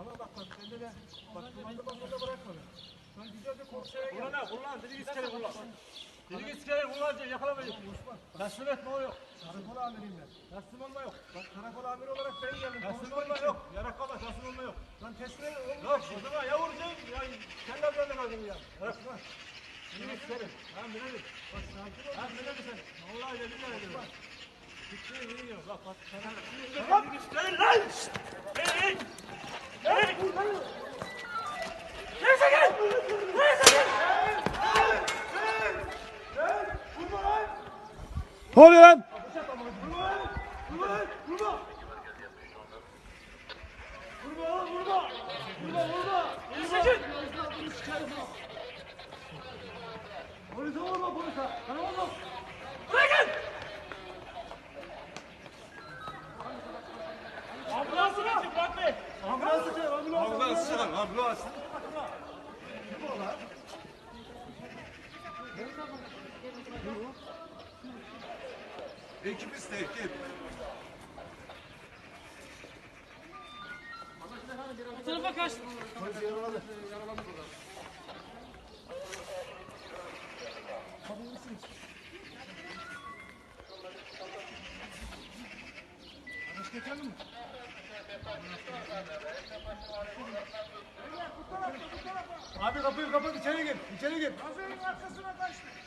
Tamam bak bak sende de. Bak kumanda basında bırakma. Sen güzelce korksaya gel. Kullan kullan. Dedik iskele kullan. Dedik iskele kullanınca yakalamayız. Teslim etme o yok. Karakol amiriyim ben. Teslim olma yok. Bak karakol amiri olarak ben geldim. Teslim olma yok. Yarak kalma teslim olma yok. Lan teslim oğlum. Yok o zaman ya vuracağım ya kendi böyle kaldım ya. Bırak lan. Dedik iskele. Ha bilelim. Bak sakin ol. Ha bilelim sen. Vallahi de billahi de. Bak. Gitti yürü yiyor. Bak bak. Lan. Ne oluyor lan? Polise vurma Ekip iste ekip. Tarafa kaç. Polis yaraladı. Araç getirelim mi? Abi kapıyı kapat içeri gir. İçeri gir. Gazörün arkasına kaçtı.